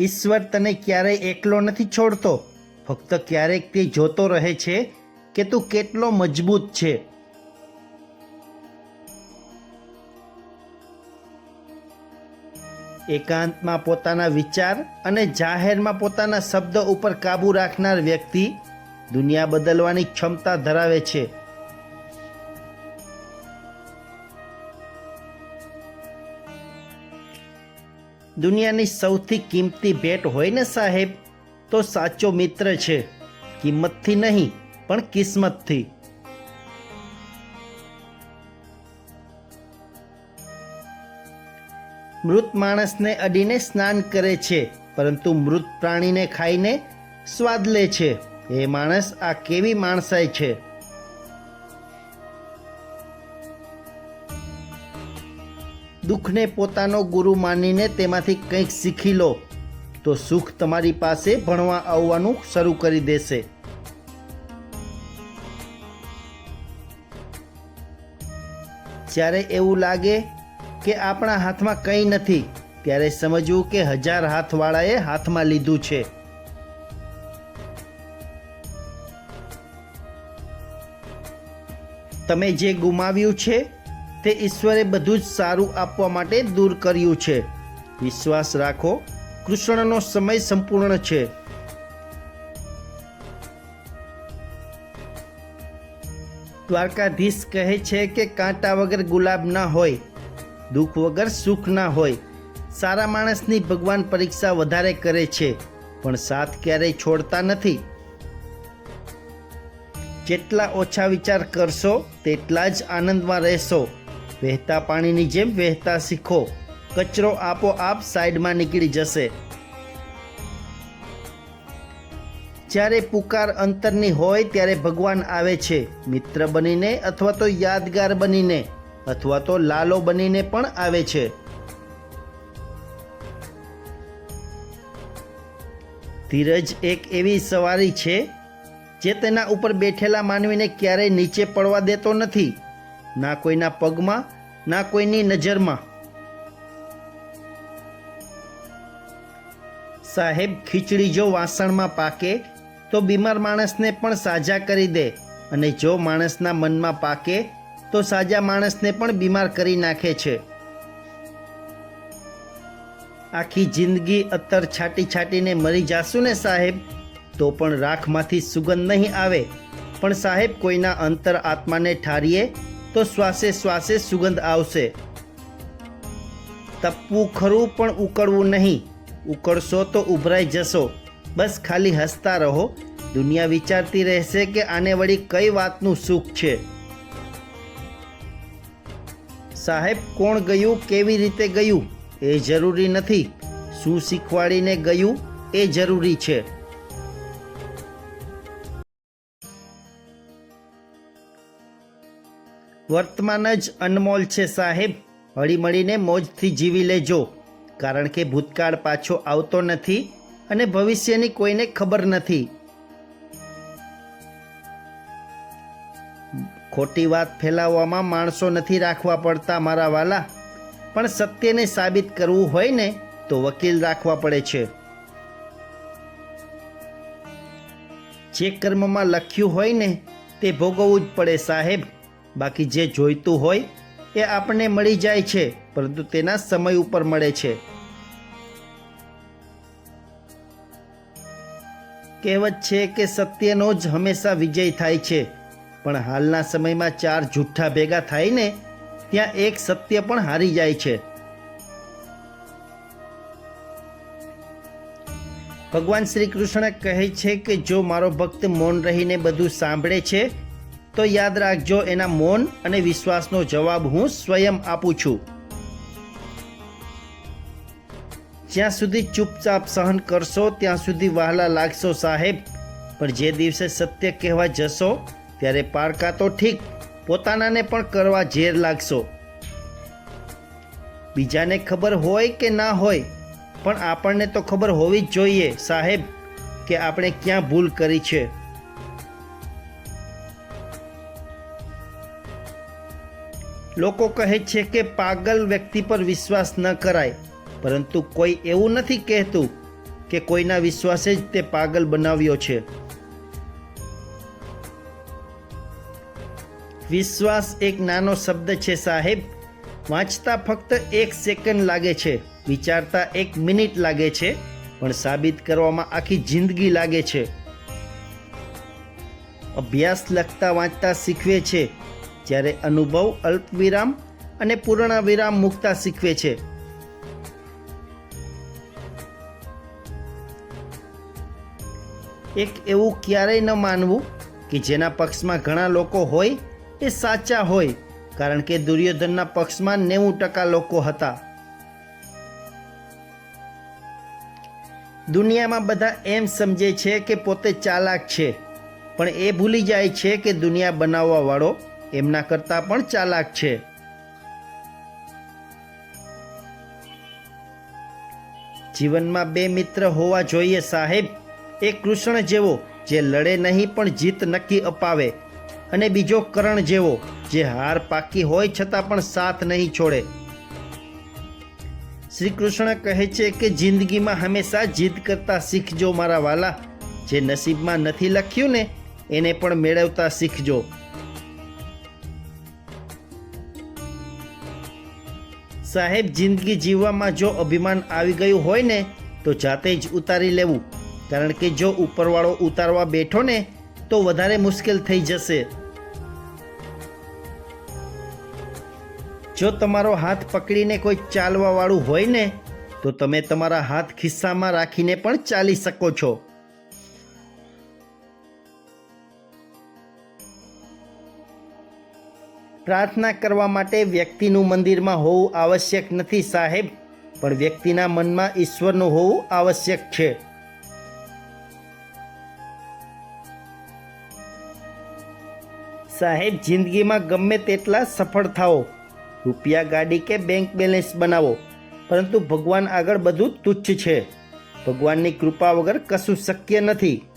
ઈશ્વર તને ક્યારેય એકલો નથી છોડતો. ફક્ત ક્યારેક તે જોતો રહે છે કે તું કેટલો મજબૂત છે. એકાંતમાં પોતાના વિચાર અને જાહેરમાં પોતાના શબ્દ ઉપર કાબૂ રાખનાર વ્યક્તિ દુનિયા બદલવાની ક્ષમતા ધરાવે છે. દુનિયાની સૌથી કિંમતી ભેટ હોય ને સાહેબ, તો સાચો મિત્ર છે. કિંમતથી નહીં, પણ કિસ્મતથી. મૃત માણસને અડીને સ્નાન કરે છે, પરંતુ મૃત પ્રાણીને ખાઈને સ્વાદ લે છે. એ માણસ આ કેવી માણસાઈ છે? દુઃખને પોતાનો ગુરુ માનીને તેમાંથી કંઈક શીખી લો, તો સુખ તમારી પાસે ભણવા આવવાનું શરૂ કરી દેશે. જ્યારે એવું લાગે કે આપણા હાથમાં કંઈ નથી, ત્યારે સમજવું કે હજાર હાથવાળાએ હાથમાં લીધું છે. તમે જે ગુમાવ્યું છે તે ઈશ્વરે બધું જ સારું આપવા માટે દૂર કર્યું છે. વિશ્વાસ રાખો, કૃષ્ણનો સમય સંપૂર્ણ છે. દ્વારકાધીશ કહે છે કે કાંટા વગર ગુલાબ ના હોય, દુઃખ વગર સુખ ના હોય. સારા માણસની ભગવાન પરીક્ષા વધારે કરે છે, પણ સાથ ક્યારેય છોડતા નથી. જેટલા ઓછા વિચાર કરશો, તેટલા જ આનંદમાં રહેશો. વહેતા પાણીની જેમ વહેતા શીખો. કચરો આપોઆપ સાઈડમાં નીકળી જશે. જ્યારે પુકાર અંતરની હોય ત્યારે ભગવાન આવે છે. મિત્ર બનીને અથવા તો યાદગાર બનીને અથવા તો લાલો બનીને પણ આવે છે. ધીરજ એક એવી સવારી છે જે તેના ઉપર બેઠેલા માનવીને ક્યારેય નીચે પડવા દેતો નથી. ના કોઈના પગમાં, ના કોઈની નજરમાં. સાહેબ, ખીચડી જો વાસણમાં પાકે, તો બીમાર માણસને પણ સાજા કરી દે. અને જો માણસના મનમાં પાકે, તો સાજા માણસને પણ બીમાર કરી નાખે છે. આખી જિંદગી અત્તર છાટી છાટીને મરી જાશું ને સાહેબ? તો પણ રાખમાંથી સુગંધ નહીં આવે. પણ સાહેબ, કોઈના અંતર આત્માને ઠારીએ તો શ્વાસે શ્વાસે સુગંધ આવશે. તપવું ખરું પણ ઉકળવું નહીં. ઉકળશો તો ઉભરાઈ જશો. બસ ખાલી હસતા રહો. દુનિયા વિચારતી રહેશે કે આને વળી કઈ વાતનું સુખ છે. સાહેબ, કોણ ગયું, કેવી રીતે ગયું? એ જરૂરી નથી. શું શીખવાડીને ગયું? એ જરૂરી છે. વર્તમાન જ અનમોલ છે સાહેબ. હળીમળીને મોજથી જીવી લેજો. કારણ કે ભૂતકાળ પાછો આવતો નથી અને ભવિષ્યની કોઈને ખબર નથી. ખોટી વાત ફેલાવવામાં માણસો નથી રાખવા પડતા મારા વાલા. પણ સત્યને સાબિત કરવું હોય ને તો વકીલ રાખવા પડે છે. જે કર્મમાં લખ્યું હોય ને તે ભોગવવું જ પડે સાહેબ. બાકી જે જોઈતું હોય એ આપણને મળી જાય છે, પરંતુ તેના સમય ઉપર મળે છે. કહેવત છે કે સત્યનો જ હંમેશા વિજય થાય છે, પણ હાલના સમયમાં ચાર જુઠ્ઠા ભેગા થાય ને ત્યાં એક સત્ય પણ હારી જાય છે. ભગવાન શ્રી કૃષ્ણ કહે છે કે જો મારો ભક્ત મૌન રહીને બધું સાંભળે છે તો યાદ રાખજો, એના મૌન અને વિશ્વાસનો જવાબ હું સ્વયં આપું છું. જ્યાં સુધી ચૂપચાપ સહન કરશો, ત્યાં સુધી વહાલા લાગશો સાહેબ. પણ જે દિવસે સત્ય કહેવા જશો, ત્યારે પારકા તો ઠીક, પોતાનાને પણ કરવા ઝેર લાગશો. બીજાને ખબર હોય કે ના હોય, પણ આપણને તો ખબર હોવી જ જોઈએ સાહેબ, કે આપણે ક્યાં ભૂલ કરી છે. લોકો કહે છે કે પાગલ વ્યક્તિ પર વિશ્વાસ ન કરાય, પરંતુ કોઈ એવું નથી કહેતું કે કોઈના વિશ્વાસે જ તે પાગલ બનાવ્યો છે. વિશ્વાસ એક નાનો શબ્દ છે, સાહેબ. વાંચતા ફક્ત એક સેકન્ડ લાગે છે, વિચારતા એક મિનિટ લાગે છે, પણ સાબિત કરવામાં આખી જિંદગી લાગે છે. અભ્યાસ લખતા વાંચતા શીખવે છે જ્યારે અનુભવ અલ્પ વિરામ અને પૂર્ણ વિરામ મૂકતા શીખવે છે. એક એવું ક્યારેય ન માનવું કે જેના પક્ષમાં ઘણા લોકો હોય એ સાચા હોય, કારણ કે દુર્યોધનના પક્ષમાં નેવું ટકા લોકો હતા. દુનિયામાં બધા એમ સમજે છે કે પોતે ચાલાક છે, પણ એ ભૂલી જાય છે કે દુનિયા બનાવવા વાળો એમના કરતાં પણ ચાલાક છે. જીવનમાં બે મિત્ર હોવા જોઈએ સાહેબ. એક કૃષ્ણ જેવો, જે લડે નહીં પણ જીત નક્કી અપાવે. અને બીજો કરણ જેવો, જે હાર પાકી હોય છતાં પણ સાથ નહીં છોડે. શ્રી કૃષ્ણ કહે છે કે જિંદગીમાં હંમેશા જીદ કરતા શીખજો મારા વાલા. જે નસીબમાં નથી લખ્યું ને, એને પણ મેળવતા શીખજો. સાહેબ, જિંદગી જીવવામાં જો અભિમાન આવી ગયું હોય ને, તો જાતે જ ઉતારી લેવું. કારણ કે જો ઉપરવાળો ઉતારવા બેઠો ને, તો વધારે મુશ્કેલ થઈ જશે. જો તમારો હાથ પકડીને કોઈ ચાલવાવાળું હોય ને, તો તમે તમારા હાથ ખિસ્સામાં રાખીને પણ ચાલી શકો છો. પ્રાર્થના કરવા માટે વ્યક્તિનું મંદિરમાં હોવું આવશ્યક નથી સાહેબ, પણ વ્યક્તિના મનમાં ઈશ્વરનું હોવું આવશ્યક છે. સાહેબ, જિંદગીમાં ગમે તેટલા સફળ થાઓ. રૂપિયા ગાડી કે બેંક બેલેન્સ બનાવો, પરંતુ ભગવાન આગળ બધું તુચ્છ છે. ભગવાનની કૃપા વગર કશું શક્ય નથી.